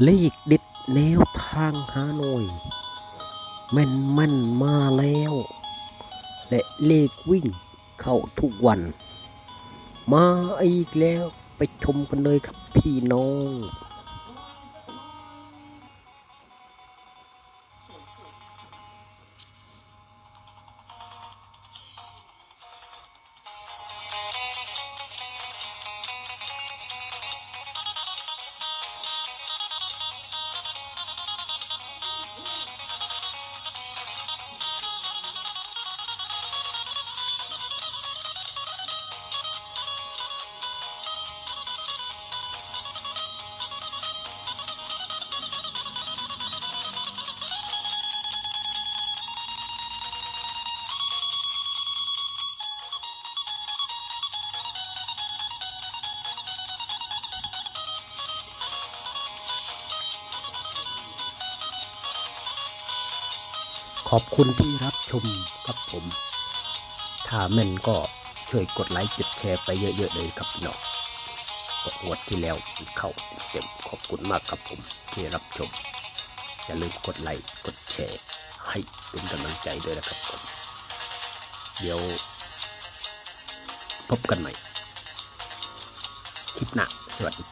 เลขเด็ดแนวทางฮานอยแม่นม่นๆมาแล้ว และเลขวิ่งเข้าทุกวัน มาอีกแล้วไปชมกันเลยครับพี่น้อง อบคุณที่รับชมครับผม ถ้าแม่นก็ช่วยกดไลค์กดแชร์ไปเยอะๆเลยครับพี่น้องก็งวดที่แล้วเข้าเต็มขอบคุณมากครับผมที่รับชม อย่าลืมกดไลค์กดแชร์ให้เป็นกำลังใจด้วยนะครับผมเดี๋ยวพบกันใหม่ คลิปหน้าสวัสดี